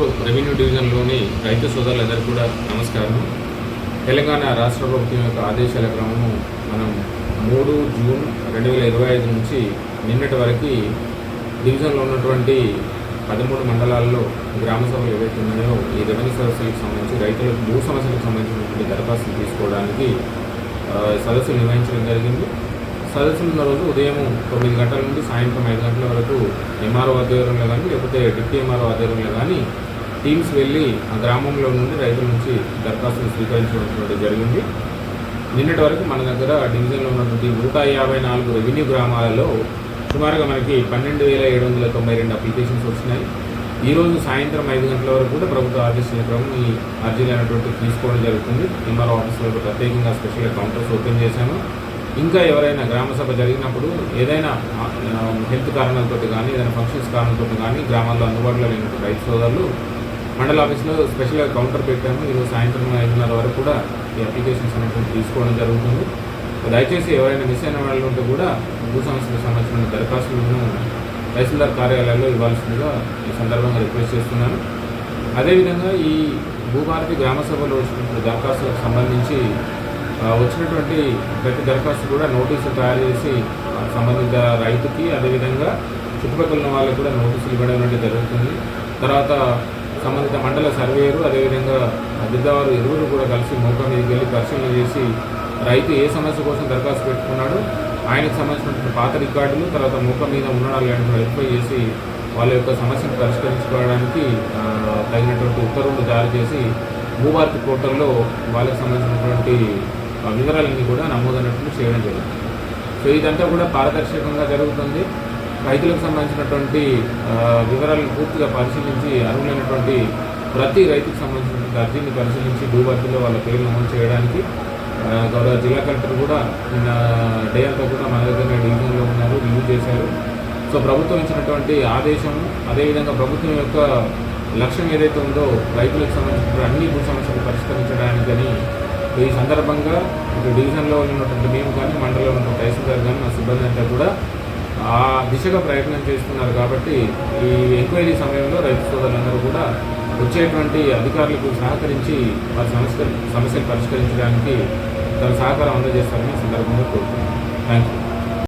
Dharmapur revenue డివిజన్లోని రైతు సోదరులందరికీ కూడా నమస్కారం. తెలంగాణ రాష్ట్ర ప్రభుత్వం యొక్క ఆదేశాల క్రమము మనం మూడు జూన్ రెండు వేల ఇరవై ఐదు నుంచి నిన్నటి వరకు డివిజన్లో ఉన్నటువంటి పదమూడు మండలాల్లో గ్రామ సభలు ఏవైతే ఉన్నాయో ఈ రెవెన్యూ సదస్సులకు సంబంధించి రైతులకు భూ సమస్యలకు సంబంధించినటువంటి దరఖాస్తులు తీసుకోవడానికి సదస్సులు నిర్వహించడం జరిగింది. సదస్సులు ఉన్న రోజు ఉదయం తొమ్మిది గంటల నుండి సాయంత్రం ఐదు గంటల వరకు ఎంఆర్ఓ ఆధ్వర్యంలో కానీ లేకపోతే డిప్యూటీ ఎంఆర్ఓ ఆధ్వర్యంలో కానీ టీమ్స్ వెళ్ళి ఆ గ్రామంలో నుండి రైతుల నుంచి దరఖాస్తులు స్వీకరించడం జరిగింది. నిన్నటి వరకు మన దగ్గర డివిజన్లో ఉన్నటువంటి నూట యాభై నాలుగు రెవెన్యూ గ్రామాలలో సుమారుగా మనకి పన్నెండు వేల ఏడు వందల తొంభై రెండు అప్లికేషన్స్ వచ్చినాయి. ఈరోజు సాయంత్రం ఐదు గంటల వరకు కూడా ప్రభుత్వ ఆదేశాల క్రమం ఈ అర్జీలు అనేటువంటి తీసుకోవడం జరుగుతుంది. ఎంఆర్ఓ ఆఫీసులో ప్రత్యేకంగా స్పెషల్గా కౌంటర్స్ ఓపెన్ చేశాను. ఇంకా ఎవరైనా గ్రామ సభ జరిగినప్పుడు ఏదైనా హెల్త్ కారణాలతో కానీ ఏదైనా ఫంక్షన్స్ కారణాలతో కానీ గ్రామాల్లో అందుబాటులో లేనటువంటి రైతు సోదరులు మండల ఆఫీస్లో స్పెషల్గా కౌంటర్ పెట్టాము. ఈరోజు సాయంత్రం ఐదున్నర వరకు కూడా ఈ అప్లికేషన్స్ అనేటువంటి తీసుకోవడం జరుగుతుంది. దయచేసి ఎవరైనా మిస్ అయిన వాళ్ళు ఉంటే కూడా భూ సమస్యలకు సంబంధించిన దరఖాస్తులను తహసీల్దార్ కార్యాలయాల్లో ఇవ్వాల్సిందిగా ఈ సందర్భంగా రిక్వెస్ట్ చేస్తున్నాను. అదేవిధంగా ఈ భూభారతి గ్రామ సభలో వచ్చినటువంటి దరఖాస్తులకు సంబంధించి వచ్చినటువంటి ప్రతి దరఖాస్తు కూడా నోటీసులు తయారు చేసి సంబంధిత రైతుకి అదేవిధంగా చుట్టుపక్కల ఉన్న వాళ్ళకి కూడా నోటీసులు ఇవ్వడం అనేది జరుగుతుంది. తర్వాత సంబంధిత మండల సర్వేయరు అదేవిధంగా దిద్దవారు ఇరువురు కూడా కలిసి మోకా మీదకి వెళ్ళి పరిశీలన చేసి రైతు ఏ సమస్య కోసం దరఖాస్తు పెట్టుకున్నాడు ఆయనకు సంబంధించిన పాత రికార్డులు తర్వాత మోకా మీద ఉండడాలు లేని వెరిఫై చేసి వాళ్ళ యొక్క సమస్యను పరిష్కరించుకోవడానికి తగినటువంటి ఉత్తర్వులు జారీ చేసి భూభారతి పోర్టల్లో వాళ్ళకి సంబంధించినటువంటి వివరాలన్నీ కూడా నమోదైనట్లు చేయడం జరిగింది. సో ఇదంతా కూడా పారదర్శకంగా జరుగుతుంది. రైతులకు సంబంధించినటువంటి వివరాలను పూర్తిగా పరిశీలించి అర్హులైనటువంటి ప్రతి రైతుకు సంబంధించినటువంటి అర్జీని పరిశీలించి భూభర్తీలో వాళ్ళ పేర్లు నమోదు చేయడానికి గౌరవ జిల్లా కలెక్టర్ కూడా నిన్న డే అంతా కూడా మన దగ్గర డివిజన్లో ఉన్నారు రివ్యూ చేశారు. సో ప్రభుత్వం ఇచ్చినటువంటి ఆదేశం అదేవిధంగా ప్రభుత్వం యొక్క లక్ష్యం ఏదైతే ఉందో రైతులకు సంబంధించిన అన్ని భూ సమస్యలు పరిష్కరించడానికని ఈ సందర్భంగా ఇటు డివిజన్లో ఉన్నటువంటి మేము కానీ మండలంలో ఉన్న తహసీల్దార్ కానీ మా సిబ్బంది అంతా కూడా ఆ దిశగా ప్రయత్నం చేస్తున్నారు కాబట్టి ఈ ఎంక్వైరీ సమయంలో రైతు సోదరులందరూ కూడా వచ్చేటువంటి అధికారులకు సహకరించి వారి సమస్య సమస్యలు పరిష్కరించడానికి తన సహకారం అందజేస్తారని సందర్భంగా కోరుతున్నాను. Thank you